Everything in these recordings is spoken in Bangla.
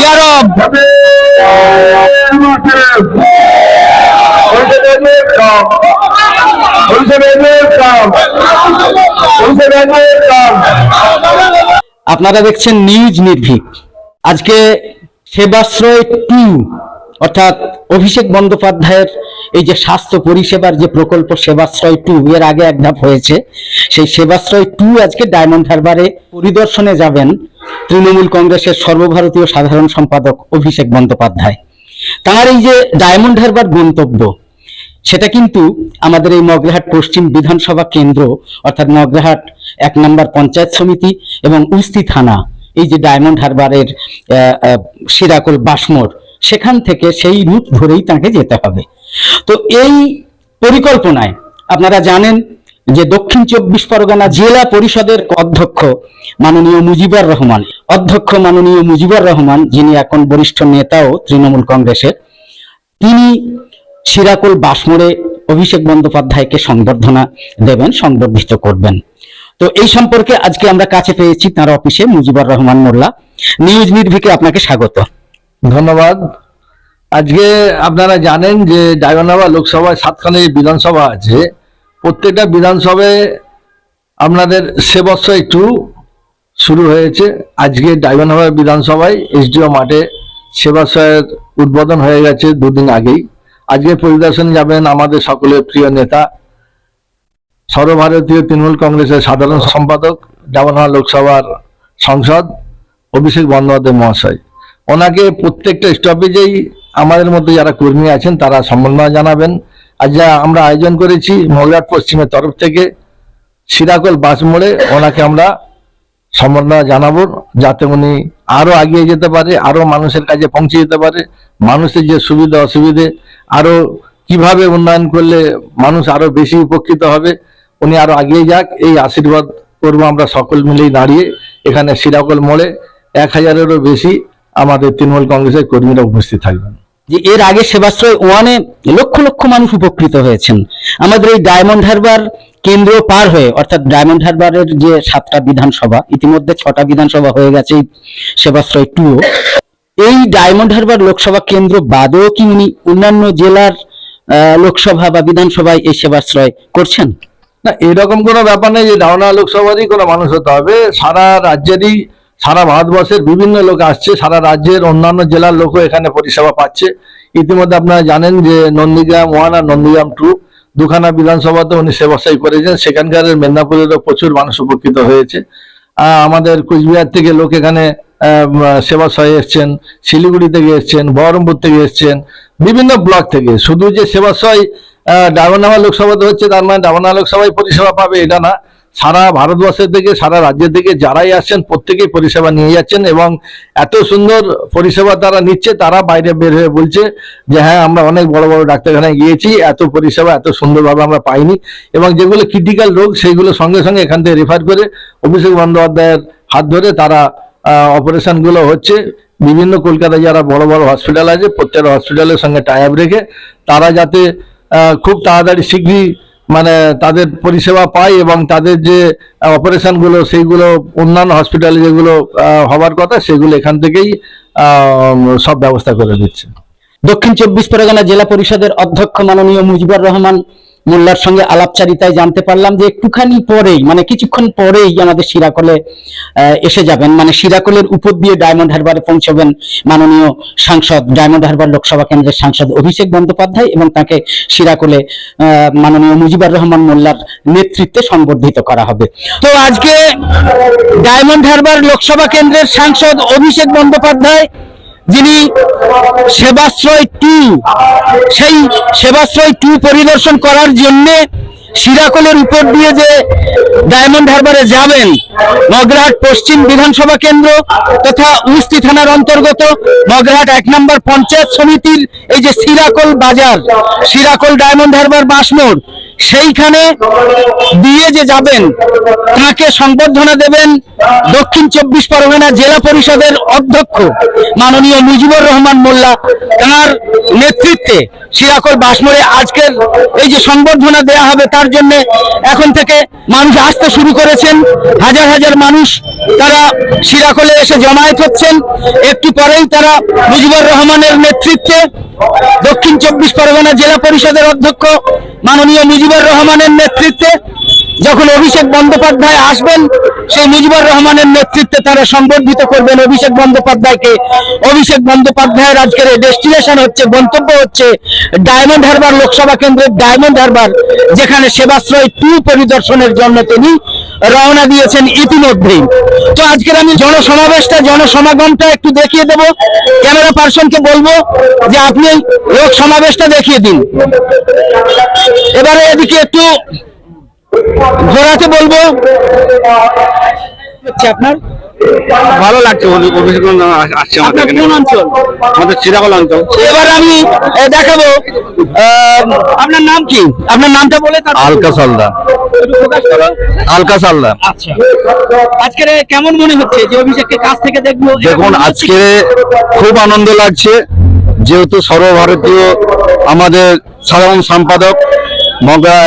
ইয়ারব আপনারা দেখছেন নিউজ নির্ভীক। আজকে সেবাশ্রয় টু অর্থাৎ অভিষেক বন্দ্যোপাধ্যায়ের এই যে স্বাস্থ্য পরিষেবার যে প্রকল্প সেবাশ্রয় টু, এর আগে এক ধাপ হয়েছে। সেই সেবাশ্রয় টু আজকে ডায়মন্ড হারবারে পরিদর্শনে যাবেন তৃণমূল কংগ্রেসের সর্বভারতীয় সাধারণ সম্পাদক অভিষেক বন্দ্যোপাধ্যায়। তার এই যে ডায়মন্ড হারবার গন্তব্য, সেটা কিন্তু আমাদের এই মগরাহাট পশ্চিম বিধানসভা কেন্দ্র, অর্থাৎ মগরাহাট এক নম্বর পঞ্চায়েত সমিতি এবং উস্তি থানা, এই যে ডায়মন্ড হারবারের সিরাকুল বাসমোর, সেখান থেকে সেই রুট ধরেই তাকে যেতে হবে। তো এই পরিকল্পনায় আপনারা জানেন যে দক্ষিণ চব্বিশ পরগনা জেলা পরিষদের অধ্যক্ষ মাননীয় মুজিবুর রহমান, অধ্যক্ষ মাননীয় মুজিবুর রহমান, যিনি এখন বরিষ্ঠ নেতাও তৃণমূল কংগ্রেসের, তিনি সিরাকুল বাসমোড়ে অভিষেক বন্দ্যোপাধ্যায়কে সংবর্ধনা দেবেন, সংবর্ধিত করবেন। তো এই সম্পর্কে আজকে আমরা কাছে পেয়েছি তার অফিসে মুজিবুর রহমান মোল্লা। নিউজ নির্ভিকে আপনাকে স্বাগত। ধন্যবাদ। আজকে আপনারা জানেন যে ডায়মন্ডাবা লোকসভায় সাতখানে বিধানসভা আছে, প্রত্যেকটা বিধানসভায় আপনাদের সে বছর একটু শুরু হয়েছে। আজকে ডায়মন্ডাবা বিধানসভায় এসডিও মাঠে সেবাশ্রয়ের উদ্বোধন হয়ে গেছে দুদিন আগেই। আজকে পরিদর্শনে যাবেন আমাদের সকলের প্রিয় নেতা, সর্বভারতীয় তৃণমূল কংগ্রেসের সাধারণ সম্পাদক ডায়মন্ডাবা লোকসভার সংসদ অভিষেক বন্দ্যোপাধ্যায় মহাশয়। ওনাকে প্রত্যেকটা স্টপেজেই আমাদের মধ্যে যারা কর্মী আছেন, তারা সম্বর্ধনা জানাবেন। আজ যা আমরা আয়োজন করেছি মগরাট পশ্চিমের তরফ থেকে, সিরাকল বাস মোড়ে ওনাকে আমরা সম্বর্ধনা জানাব, যাতে উনি আরও এগিয়ে যেতে পারে, আরও মানুষের কাছে পৌঁছে যেতে পারে, মানুষের যে সুবিধা অসুবিধে, আরও কীভাবে উন্নয়ন করলে মানুষ আরও বেশি উপকৃত হবে, উনি আরও এগিয়ে যাক, এই আশীর্বাদ করব আমরা সকল মিলেই দাঁড়িয়ে। এখানে সিরাকল মোড়ে এক হাজারেরও বেশি আমাদের তৃণমূল কংগ্রেসের কর্মীরা উপস্থিত থাকবেন। যে এর আগে সেবাশ্রয় ওয়ানে লক্ষ লক্ষ মানুষ উপকৃত হয়েছেন। আমাদের এই ডায়মন্ড হারবার কেন্দ্র পার হয়ে, অর্থাৎ ডায়মন্ড হারবারের যে সাতটা বিধানসভা, ইতিমধ্যে ছটা বিধানসভা হয়ে গেছে সেবাশ্রয় টু এই ডায়মন্ড হারবার লোকসভা কেন্দ্র বাদেও কি উনি অন্যান্য জেলার লোকসভা বা বিধানসভায় এই সেবাশ্রয় করছেন? না, এরকম কোনো ব্যাপার নেই যে ডাওনা লোকসভারই কোনো মানুষ হতে হবে। সারা রাজ্যেরই সারা ভারতবর্ষের বিভিন্ন লোক আসছে, সারা রাজ্যের অন্যান্য জেলার লোকও এখানে পরিষেবা পাচ্ছে। ইতিমধ্যে আপনারা জানেন যে নন্দীগ্রাম ওয়ান আর নন্দীগ্রাম টু দুখানা বিধানসভাতে উনি সেবাশাই করেছেন। সেখানকার মেদিনীপুরেরও প্রচুর মানুষ উপকৃত হয়েছে। আমাদের কুচবিহার থেকে লোক এখানে সেবাশয়ে এসছেন, শিলিগুড়ি থেকে এসছেন, বহরমপুর থেকে এসছেন, বিভিন্ন ব্লক থেকে। শুধু যে সেবাশয় ডাবনামা লোকসভাতে হচ্ছে, তার মানে ডাবনা লোকসভায় পরিষেবা পাবে এটা না। সারা ভারতবর্ষের থেকে সারা রাজ্যের থেকে যারাই আসছেন, প্রত্যেকেই পরিষেবা নিয়ে যাচ্ছেন এবং এত সুন্দর পরিষেবা তারা নিচ্ছে, তারা বাইরে বের হয়ে বলছে যে হ্যাঁ আমরা অনেক বড় বড় ডাক্তারখানায় গিয়েছি, এত পরিষেবা, এত সুন্দরভাবে আমরা পাইনি এবং যেগুলো ক্রিটিক্যাল রোগ সেইগুলো সঙ্গে সঙ্গে এখান থেকে রেফার করে অভিষেক বন্দ্যোপাধ্যায়ের হাত ধরে তারা অপারেশনগুলো হচ্ছে। বিভিন্ন কলকাতায় যারা বড় বড় হসপিটাল আছে প্রত্যেক হসপিটালের সঙ্গে টাই রেখে তারা যাতে খুব তাড়াতাড়ি শীঘ্রই মানে তাদের পরিষেবা পায় এবং তাদের যে অপারেশনগুলো সেইগুলো, অন্যান্য হসপিটালে যেগুলো হবার কথা, সেগুলো এখান থেকেই সব ব্যবস্থা করে দিচ্ছে। দক্ষিণ চব্বিশ পরগনা জেলা পরিষদের অধ্যক্ষ মাননীয় মুজিবুর রহমান মোল্লার সঙ্গে আলাপচারিতায় জানতে পারলাম যে একটুখানি পরেই মানে কিছুক্ষণ পরেই আমাদের সিরাকলে এসে যাবেন। মানে সিরাকলের উপর দিয়ে ডায়মন্ড হারবারে পৌঁছবেন মাননীয় সাংসদ, ডায়মন্ড হারবার লোকসভা কেন্দ্রের সাংসদ অভিষেক বন্দ্যোপাধ্যায় এবং তাকে সিরাকলে মাননীয় মুজিবুর রহমান মোল্লার নেতৃত্বে সংবর্ধিত করা হবে। তো আজকে ডায়মন্ড হারবার লোকসভা কেন্দ্রের সাংসদ অভিষেক বন্দ্যোপাধ্যায় যিনি সেবাশ্রয় টু, সেই সেবাশ্রয় টু পরিদর্শন করার জন্য সিরাকলের উপর দিয়ে যে ডায়মন্ড হারবারে যাবেন, মগরাহাট পশ্চিম বিধানসভা কেন্দ্র তথা উস্তি থানার অন্তর্গত মগরাহাট এক নম্বর পঞ্চায়েত সমিতির এই যে সিরাকল বাজার, সিরাকল ডায়মন্ড হারবার বাসমোড় সেইখানে দিয়ে যে যাবেন, তাকে সংবর্ধনা দেবেন দক্ষিণ চব্বিশ পরগনা জেলা পরিষদের অধ্যক্ষ মাননীয় মুজিবুর রহমান মোল্লা। তার নেতৃত্বে সিরাকল বাসমোড়ে আজকের এই যে সংবর্ধনা দেয়া হবে তার জন্য এখন থেকে মানুষ আসতে শুরু করেছেন। হাজার হাজার মানুষ তারা সিরাকলে এসে জমায়েত হচ্ছেন। একটু পরেই তারা মুজিবুর রহমানের নেতৃত্বে দক্ষিণ চব্বিশ পরগনা জেলা পরিষদের অধ্যক্ষ মাননীয় মুজিবুর রহমানের নেতৃত্বে যখন অভিষেক বন্দ্যোপাধ্যায় আসবেন, সেই মুজিবুর রহমানের নেতৃত্বে তারা সংবর্ধিত করবেন অভিষেক বন্দ্যোপাধ্যায়কে। অভিষেক বন্দ্যোপাধ্যায়ের আজকের ডেস্টিনেশন হচ্ছে, গন্তব্য হচ্ছে ডায়মন্ড হারবার, লোকসভা কেন্দ্রের ডায়মন্ড হারবার, যেখানে সেবাশ্রয় টু পরিদর্শনের জন্য তিনি রওনা দিয়েছেন ইতিমধ্যেই। তো আজকের আমি জনসমাবেশটা, জনসমাগমটা একটু দেখিয়ে দেব। ক্যামেরা পার্সনকে বলব যে আপনি লোক সমাবেশটা দেখিয়ে দিন। এবারে এদিকে একটু ঘোরাতে বলব? হচ্ছে আপনার? ভালো লাগছে অভি- অভিষেক আসছে আমাদের কোন অঞ্চল? আমাদের শ্রীরাকল অঞ্চল। এবার আমি দেখাবো আপনার নাম কি? আপনার নামটা বলে আলকা সালদা। আলকা সালদা। আচ্ছা। আজকের কেমন মনে হচ্ছে যে অভিষেককে কাছ থেকে দেখব? দেখুন আজকে খুব আনন্দ লাগছে যেহেতু সর্বভারতীয় আমাদের সাধারণ সম্পাদক মগা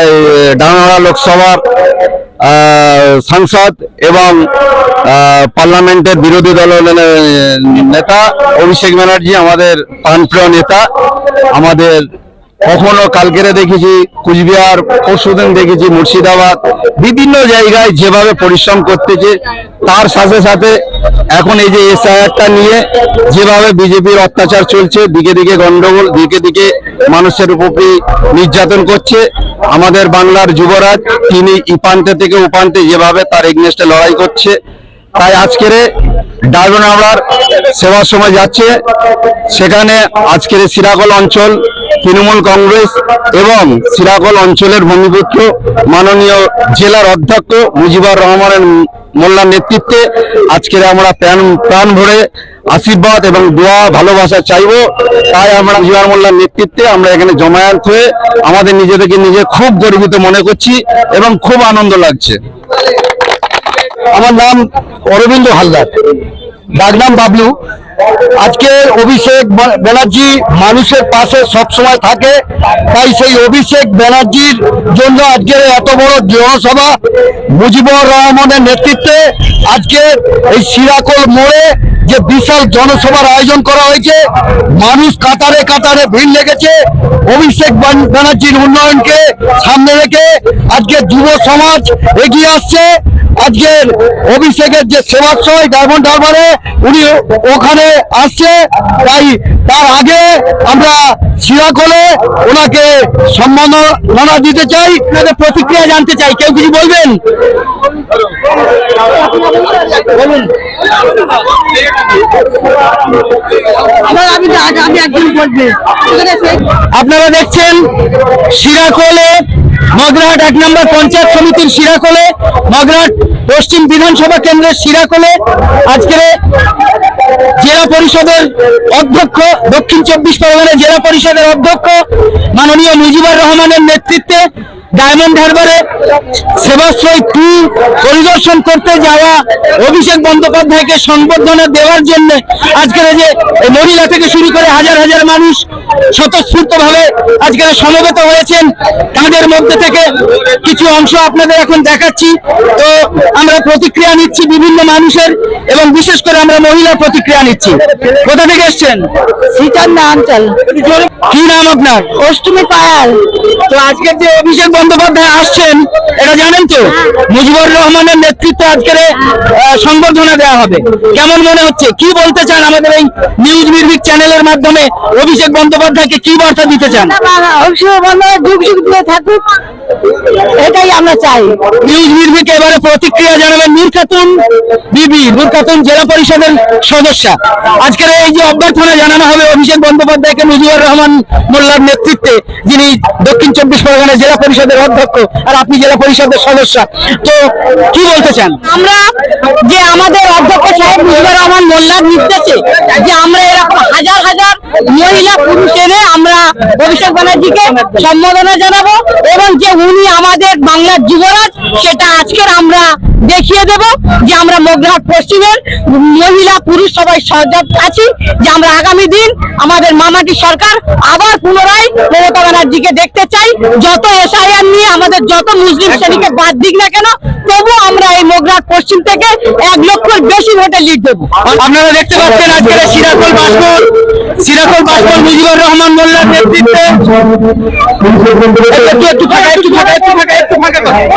ডাঙ্গাড়া লোকসভার সাংসদ এবং পার্লামেন্টের বিরোধী দলের নেতা অভিষেক ব্যানার্জি, আমাদের প্রাণপ্রিয় নেতা, আমাদের কখনো কালকেরে দেখেছি, কুচবিহার পরশুদিন দেখেছি, মুর্শিদাবাদ, বিভিন্ন জায়গায় যেভাবে পরিশ্রম করতেছে, তার সাথে সাথে এখন এই যে এসআইআরটা নিয়ে যেভাবে বিজেপির অত্যাচার চলছে, দিকে দিকে গন্ডগোল, দিকে দিকে মানুষের উপর নির্যাতন করছে, আমাদের বাংলার যুবরাজ, তিনি ইপান্তে থেকে উপান্তে যেভাবে তার এগনেস্টে লড়াই করছে তাই আজকের ডায়মন্ড হাওড়ার সেবার সময় যাচ্ছে। সেখানে আজকের সিরাকল অঞ্চল, তৃণমূল কংগ্রেস এবং সিরাকল অঞ্চলের ভূমিপুত্র মাননীয় জেলার অধ্যক্ষ মুজিবুর রহমানের মোল্লার নেতৃত্বে আজকের আমরা প্রাণ প্রাণ ভরে আশীর্বাদ এবং দোয়া, ভালোবাসা চাইব। তাই আমরা মুজিবুর মোল্লার নেতৃত্বে আমরা এখানে জমায়েত হয়ে আমাদের নিজেদেরকে নিজে খুব গর্বিত মনে করছি এবং খুব আনন্দ লাগছে। আমার নাম অরবিন্দ হালদার। ডাকনাম বাবলু। আজকে অভিষেক ব্যানার্জি মানুষের পাশে সবসময় থাকে। তাই সেই অভিষেক ব্যানার্জির জন্য আজকে এত বড় জনসভা মুজিবুর রহমানের নেতৃত্বে আজকে এই সিরাকল মোড়ে যে বিশাল জনসভার আয়োজন করা হয়েছে, মানুষ কাতারে কাতারে ভিড় লেগেছে। অভিষেক ব্যানার্জির উন্নয়নকে সামনে রেখে আজকে যুব সমাজ এগিয়ে আসছে। আজকের অভিষেকের যে সেবাশ্রয় ডায়মন্ড হারবারে, উনি ওখানে আসছে তাই তার আগে আমরা সিরাকলে ওনাকে সম্মাননা দিতে চাই আপনাদের প্রতিক্রিয়া জানতে চাই। কেউ কিছু বলবেন? বলুন। আপনারা দেখছেন শিরাকোলে মগরাহাট এক নম্বর পঞ্চায়েত সমিতির শিরাকোলে, মগরাহাট পশ্চিম বিধানসভা কেন্দ্রের শিরাকোলে আজকের জেলা পরিষদের অধ্যক্ষ, দক্ষিণ চব্বিশ পরগনা জেলা পরিষদের অধ্যক্ষ মাননীয় মুজিবুর রহমানের নেতৃত্বে ডায়মন্ড হারবারে সেবাশ্রয় টু পরিদর্শন করতে যাওয়া অভিষেক বন্দ্যোপাধ্যায়কে সংবর্ধনা দেওয়ার জন্য আজকের যে মহিলা থেকে শুরু করে হাজার হাজার মানুষ স্বতঃস্ফূর্ত ভাবে আজকে সমবেত হয়েছেন। তাদের মধ্যে থেকে কিছু অংশ আপনাদের এখন দেখাচ্ছি। তো আমরা প্রতিক্রিয়া নিচ্ছি বিভিন্ন মানুষের এবং বিশেষ করে আমরা মহিলার প্রতিক্রিয়া নিচ্ছি। কোথা থেকে এসছেন? শ্রীচন্দ্র অঞ্চল কি নাম আপনার? অষ্টমী পায়াল। তো আজকের যে অভিষেক বন্দ্যোপাধ্যায় আসছেন এটা জানেন তো? মুজিবুর রহমানের নেতৃত্বে আজকের সংবর্ধনা দেওয়া হবে। কেমন মনে হচ্ছে? কি বলতে চান আমাদের এই নিউজ মিউজিক চ্যানেলের মাধ্যমে? অভিষেক বন্দ্যোপাধ্যায়কে কি বার্তা দিতে চান? যুগ যুগ দিয়ে থাকুক এটাই আমরা চাই। নিউজ মিউজিক এবারে প্রতিক্রিয়া জানাবেন নূর খাতুন বিবি নূর খাতুন জেলা পরিষদের সদস্যা। আজকের এই যে অভ্যর্থনা জানানো হবে অভিষেক বন্দ্যোপাধ্যায়কে মুজিবুর রহমান মোল্লার নেতৃত্বে যিনি দক্ষিণ চব্বিশ পরগনা জেলা পরিষদের অধ্যক্ষ আর আপনি জেলা পরিষদের সদস্য। তো কি বলতে চান? আমরা যে আমাদের অধ্যক্ষ সাহেব মুজিবুর রহমান মোল্লার নির্দেশে যে আমরা এরকম হাজার হাজার মহিলা পুরুষ এনে আমরা অভিষেক ব্যানার্জিকে সম্বোধনা জানাব এবং যে উনি আমাদের বাংলার যুবরাজ, সেটা আজকের আমরা দেখিয়ে দেব যে আমরা মগরাহাট পশ্চিমের মহিলা পুরুষ সবাই সজাগ আছি, যে আমরা আগামী দিন আমাদের মামাটি সরকার আবার পুনরায় মমতা ব্যানার্জিকে দেখতে চাই। যত এসআইআর নিয়ে আমাদের যত মুসলিম শ্রেণীকে বাদ দিক না কেন তবু আমরা এই মগরাহাট পশ্চিম থেকে এক লক্ষর বেশি ভোটে লিড দেবো। আপনারা দেখতে পাচ্ছেন আজকের এই সিরাকুল বাসপুর সিরাকুল বাসপুর মুজিবুর রহমান মোল্লার নেতৃত্বে। একটু একটু ফাঁকা একটু ফাঁকা একটু ফাঁকা ফাঁকা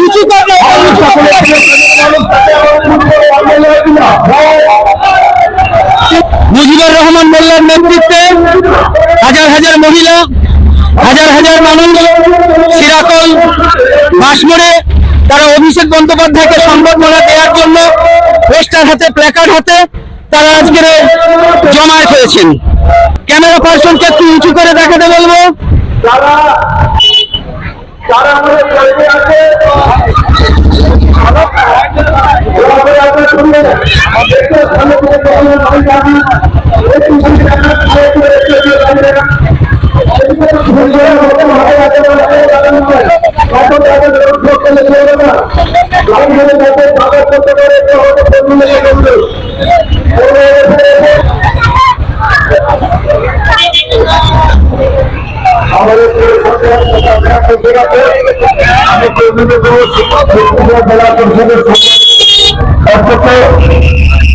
উঁচু মুজিবুর রহমান মোল্লার নেতৃত্বে হাজার হাজার মহিলা হাজার হাজার মানুষ সিরাকল বাসমোড়ে তারা অভিষেক বন্দ্যোপাধ্যায়কে সম্বর্ধনা দেওয়ার জন্য পোস্টার হাতে প্ল্যাকার্ড হাতে তারা আজকের জমায়েত হয়েছেন ক্যামেরা পার্সনকে একটু উঁচু করে দেখাতে বলব যারা আমাদের চলতে আছে ঘোরাঘুরি আপনারা শুনবেন দেখতে ভালো করে কখনো ভালো যাবি একটু শুনতে থাকুন, একটু একটু একটু দাঁড়িয়ে থাকুন। এদিকে তো সুন্দর মতো ভালো আছে, ভালো আছে, ভালো আছে। কত তাদের রোড ব্লক করলে চলবে না। লাইন ধরে যাতে কাগজ করতে পারে, একটু হয়তো প্রবলেম এসে গেছে। ওরে, ওরে, ওরে। আমাদের আমি কর্মীদের জেলা পরিষদের অধ্যক্ষ জেলা মুজিবুর রহমান মোল্লার নেতৃত্বে আজকে আমাদের আমাদের এই সম্প্রদায়ের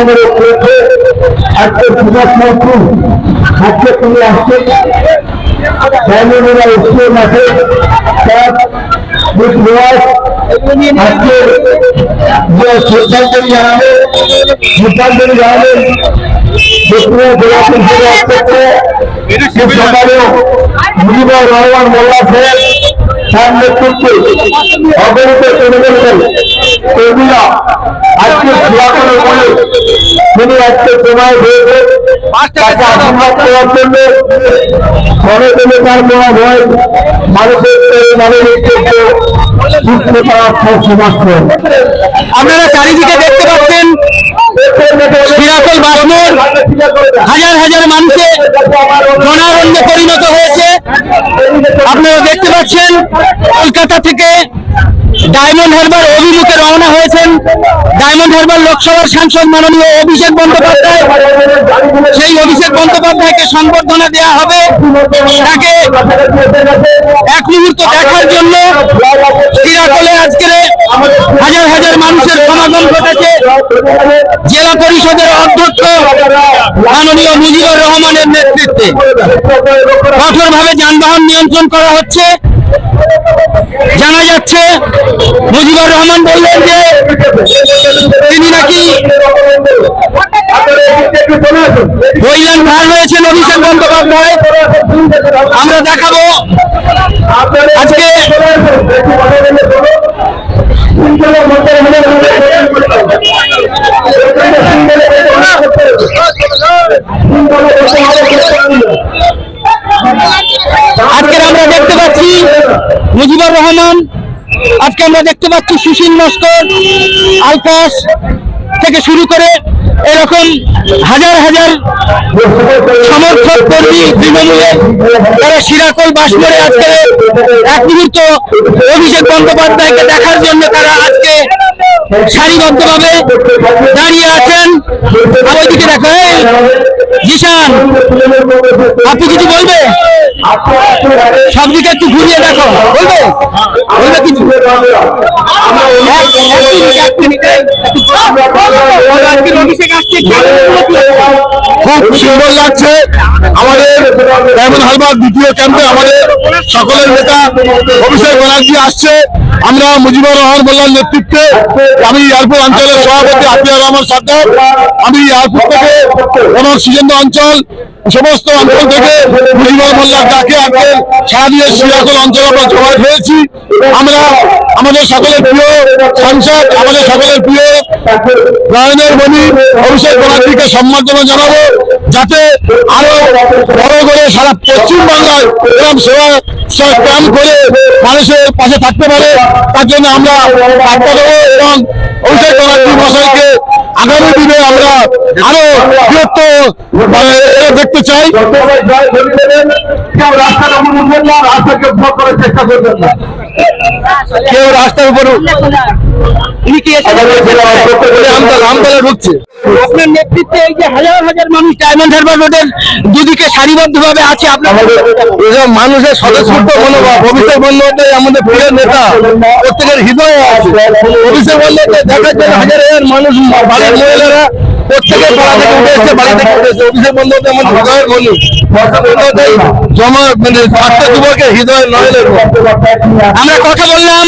করেছে আজকে সুভাষ মহকুম আজকে তুমি আসছে ডায়মন্ডরা এসে মাঠে তার বিপ্লব আজকে যে শ্রদ্ধাঞ্জলি জানাবে শ্রদ্ধাঞ্জলি জানাবেন দক্ষিণ জেলা পরিষদের অধ্যক্ষ সকালেও মুজিবুর রহমান মোল্লা সাহেব তার নেতৃত্বে অবহিত তৃণমূল কর্মীরা আজকে খেলাধুলো করে তিনি আজকে সময় হয়েছে তাকে আশীর্বাদ করার জন্য ঘরে তার মানুষের মানুষের আপনারা চারিদিকে দেখতে পাচ্ছেন সিরাকুল বাসমোর হাজার হাজার মানুষের জনারণ্যে পরিণত হয়েছে। আপনারা দেখতে পাচ্ছেন, কলকাতা থেকে ডায়মন্ড হারবার অভিমুখে রওনা হয়েছেন। ডায়মন্ড হারবার লোকসভার সাংসদ মাননীয় অভিষেক বন্দ্যোপাধ্যায়। সেই অভিষেক বন্দ্যোপাধ্যায়কে সংবর্ধনা দেওয়া হবে। তাকে এক মুহূর্ত দেখার জন্য সিরাকলে আজকের হাজার হাজার মানুষের ঘটেছে জেলা পরিষদের অধ্যক্ষ মাননীয় মুজিবুর রহমানের নেতৃত্বে। কঠোরভাবে যানবাহন নিয়ন্ত্রণ করা হচ্ছে। জানা যাচ্ছে, মুজিবুর রহমান বললেন যে, তিনি নাকি বইলেন ভার রয়েছেন অভিষেক বন্দ্যোপাধ্যায়। আমরা দেখাবো আজকে আজকের আমরা দেখতে পাচ্ছি মুজিবুর রহমান, আজকে আমরা দেখতে পাচ্ছি সুশীল নস্কর আলকাশ থেকে শুরু করে এরকম হাজার হাজার সমর্থক কর্মী তৃণমূলে তারা সিরাকল বাস করে আজকে এক মুহূর্ত অভিষেক বন্দ্যোপাধ্যায়কে দেখার জন্য তারা আজকে সারিবদ্ধভাবে দাঁড়িয়ে আছেন। দেখো এই, আপনি কিছু বলবে? সব দিকে একটু ঘুরিয়ে দেখো। বলবে? বলবে কিছু? খুব সুন্দর লাগছে। আমাদের ডায়মন্ড হারবার দ্বিতীয় ক্যাম্পে আমাদের সকলের নেতা অভিষেক ব্যানার্জি আসছে। আমরা মুজিবুর রহমান মোল্লার নেতৃত্বে। আমি এয়ারপোর্ট অঞ্চলের সভাপতি আতিয়ার রহমান সর্দার আমি এয়ারপোর্ট থেকে আমার সিজেন্দ্র অঞ্চল, সমস্ত অঞ্চল থেকে মুজিবুর মোল্লার ডাকে আজকে সারাদিনের সিরাকল অঞ্চল আমরা জমায়েত হয়েছি আমরা আমাদের সকলের প্রিয় সাংসদ, আমাদের সকলের প্রিয় নয়নের মণি অভিষেক ব্যানার্জিকে সম্মাননা জানাব, যাতে আরও বড় করে সারা পশ্চিম বাংলায় এরকম সেবা ক্যাম্প করে মানুষের পাশে থাকতে পারে। তার জন্য আমরা এবং অভিষেক ব্যানার্জি আগামী দিনে আমরা আরও বৃহত্তর মানে, দেখতে চাই। কেউ রাস্তার উপর উঠবেন না রাস্তাকে ব্লক করার চেষ্টা করবেন না কেউ রাস্তার উপর উনি কি আমতলা ঢুকছে। আপনার নেতৃত্বে এই যে হাজার হাজার মানুষ ডায়মন্ড হারবার রোডের দুদিকে সারিবদ্ধভাবে আছে এসব মানুষের স্বতঃস্ফূর্ত মনোভাব, অভিষেক বন্দ্যোপাধ্যায় আমাদের প্রিয় নেতা, প্রত্যেকের হৃদয়ে আছে। অভিষেক বন্দ্যোপাধ্যায় দেখার জন্য হাজার হাজার মানুষ বাড়ির মহিলারা প্রত্যেকের পাড়া থেকে উঠে এসেছে, বাড়ি থেকে উঠে এসেছে। অভিষেক বন্দ্যোপাধ্যায় আমাদের হৃদয়ের জমা মানে যুবকের হৃদয়ের নয়নের মনি। আমরা কথা বললাম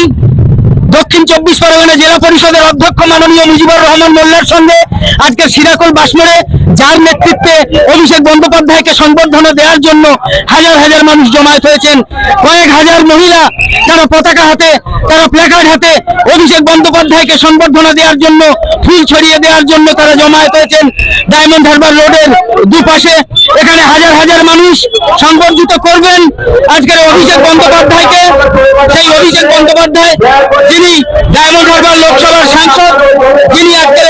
দক্ষিণ চব্বিশ পরগনা জেলা পরিষদের অধ্যক্ষ মাননীয় মুজিবুর রহমান মোল্লার সঙ্গে আজকে সিরাকুল বাসমোড়ে যার নেতৃত্বে অভিষেক বন্দ্যোপাধ্যায়কে সংবর্ধনা দেওয়ার জন্য হাজার হাজার মানুষ জমায়েত হয়েছেন। কয়েক হাজার মহিলা তারা পতাকা হাতে, তারা প্ল্যাকার্ড হাতে অভিষেক বন্দ্যোপাধ্যায়কে সংবর্ধনা দেওয়ার জন্য, ফুল ছড়িয়ে দেওয়ার জন্য তারা জমায়েত হয়েছেন। ডায়মন্ড হারবার রোডের দুপাশে এখানে হাজার হাজার মানুষ সংবর্ধিত করবেন। আজকের অভিষেক বন্দ্যোপাধ্যায়কে, সেই অভিষেক বন্দ্যোপাধ্যায়, যিনি ডায়মন্ড হারবার লোকসভার সাংসদ, যিনি আজকে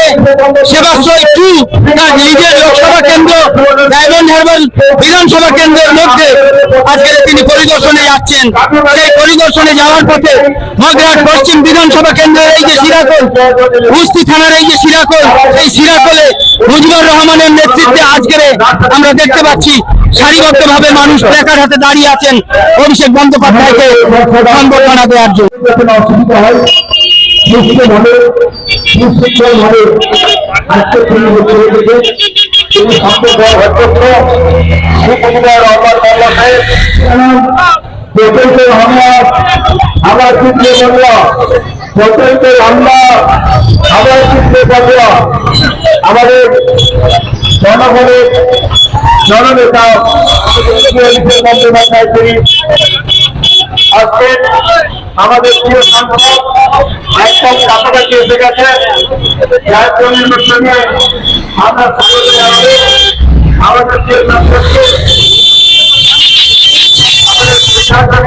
সেবাশ্রয় টু নিজের লোকসভা কেন্দ্র, ডায়মন্ড হারবার বিধানসভা কেন্দ্রের মধ্যে আজকে তিনি পরিদর্শনে যাচ্ছেন। সেই পরিদর্শনে যাওয়ার পথে মগরাট পশ্চিম বিধানসভা কেন্দ্রের এই যে সিরাকল উস্তি থানার এই যে সিরাকল এই সিরাকলে মুজিবুর রহমানের নেতৃত্বে আজকের আমরা দেখতে পাচ্ছি সারিবদ্ধ ভাবে মানুষ প্লেকার হাতে দাঁড়িয়ে আছেন অভিষেক বন্দ্যোপাধ্যায়কে সংবর্ধনা দেওয়ার জন্য। সুস্থভাবে সুশৃঙ্খলভাবে আজকে তিনি ছেড়ে দিতে তিনি সম্পর্ক অধ্যক্ষ সুকুমার রহমান মোল্লা সাহেব হামলা আবার চিত্রে বাংলা প্রকল্পের হামলা আবার চিত্রে বাংলা আমাদের জনগণের জননেতা বন্দ্যোপাধ্যায় আজকে আমাদের প্রিয় সাংসদ একদম কাছাকাছি এসে গেছে যার জন্য অনুষ্ঠানে আমরা স্বাগত জানাব আমাদের প্রিয় সাংসদকে শ্রদ্ধেয়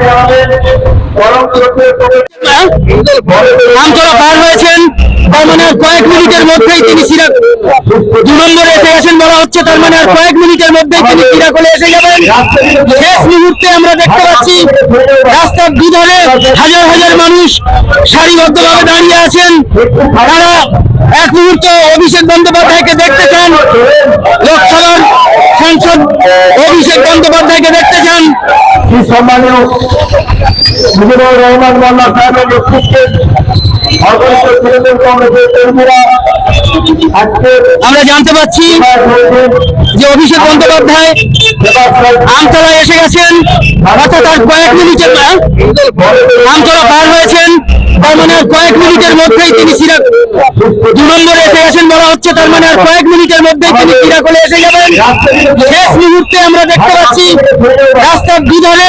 আমতলা পার হয়েছেন। তার মানে আর কয়েক মিনিটের মধ্যেই তিনি সিরাক দু নম্বরে এসে গেছেন বলা হচ্ছে, তার মানে আর কয়েক মিনিটের মধ্যেই তিনি সিরাকলে এসে যাবেন। শেষ মুহূর্তে আমরা দেখতে পাচ্ছি, রাস্তার দুধারে হাজার হাজার মানুষ সারিবদ্ধভাবে দাঁড়িয়ে আছেন। তারা এক মুহূর্ত অভিষেক বন্দ্যোপাধ্যায়কে দেখতে চান। লোকসভার সাংসদ অভিষেক বন্দ্যোপাধ্যায়কে দেখতে চান। সম্মানীয় রহমান মোল্লা সাহেবের নেতৃত্বে আমরা জানতে পাচ্ছি যে অভিষেক বন্দ্যোপাধ্যায় আমতলায় এসে গেছেন, অর্থাৎ আর কয়েক মিনিটের আমতলা পার হয়েছেন, তার মানে আর কয়েক মিনিটের মধ্যেই তিনি সিরাক দু নম্বরে এসে গেছেন বলা হচ্ছে, তার মানে আর কয়েক মিনিটের মধ্যেই তিনি সিরাকলে এসে যাবেন শেষ মুহূর্তে আমরা দেখতে পাচ্ছি রাস্তার দুধারে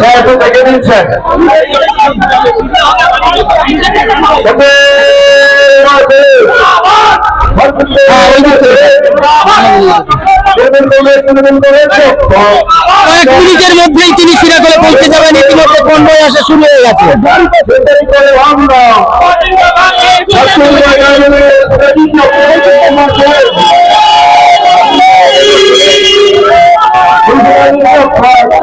যাচ্ছে দেখে দিচ্ছেন কয়েক মিনিটের মধ্যেই তিনি সিরাকলে পৌঁছে যাবেন। ইতিমধ্যে পনেরোই আসা শুরু হয়ে গেছে।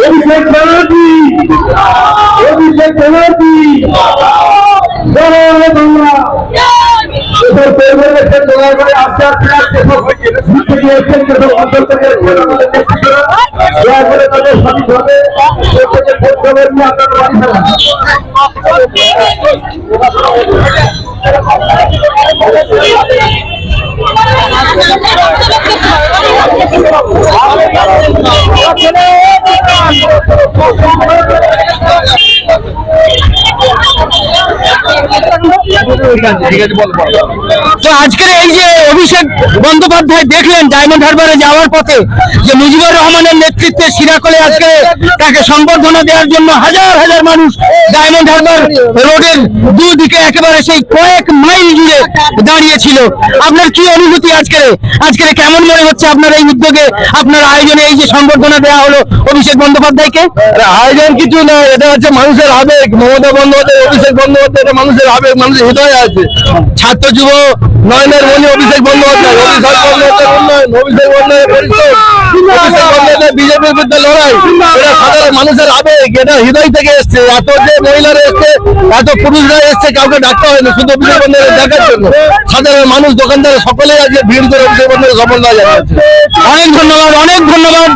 অভিষেক ব্যানার্জি অভিষেক ব্যানার্জি বাংলা এসব পরিবারের সাথে করে আস্তে আস্তে আস্তে সব থেকে দয়া করে তাদের সঠিকভাবে প্রত্যেকের ভোট দেবেন নিয়ে আপনারা বাড়ি ফেরান। তো আজকের এই যে অভিষেক বন্দ্যোপাধ্যায় দেখলেন ডায়মন্ড হারবারে যাওয়ার পথে যে মুজিবুর রহমানের নেতৃত্বে সিরাকলে আজকে তাকে দেওয়ার জন্য হাজার হাজার মানুষ ডায়মন্ড হারবার রোডের দুদিকে একেবারে সেই কয়েক মাইল জুড়ে দাঁড়িয়েছিল। আপনার কি অনুভূতি আজকে আজকে কেমন মনে হচ্ছে আপনার এই উদ্যোগে? আপনার আয়োজনে এই যে সংবর্ধনা দেওয়া হলো অভিষেক বন্দ্যোপাধ্যায়কে? আয়োজন কিছু না এটা হচ্ছে মানুষের আবেগ। মমতা বন্দ্যোপাধ্যায়, অভিষেক বন্দ্যোপাধ্যায় মানুষের আবেগ, মানুষের হৃদয়ে আছে। ছাত্র যুব নয়নের মনি অভিষেক বন্দ্যোপাধ্যায় বিজেপির বিরুদ্ধে লড়াই এটা সাধারণ মানুষের আবেগ এটা হৃদয় থেকে এসছে। এত যে মহিলারা এসছে, এত পুরুষরা এসছে, কাউকে ডাকতে হয় না, শুধু অভিষেক বন্দ্যোপাধ্যায় দেখার জন্য। সাধারণ মানুষ দোকানদার সকলেই আজকে ভিড় করে অভিষেক বন্দ্যোপাধ্যায় জানাচ্ছে। অনেক ধন্যবাদ অনেক ধন্যবাদ।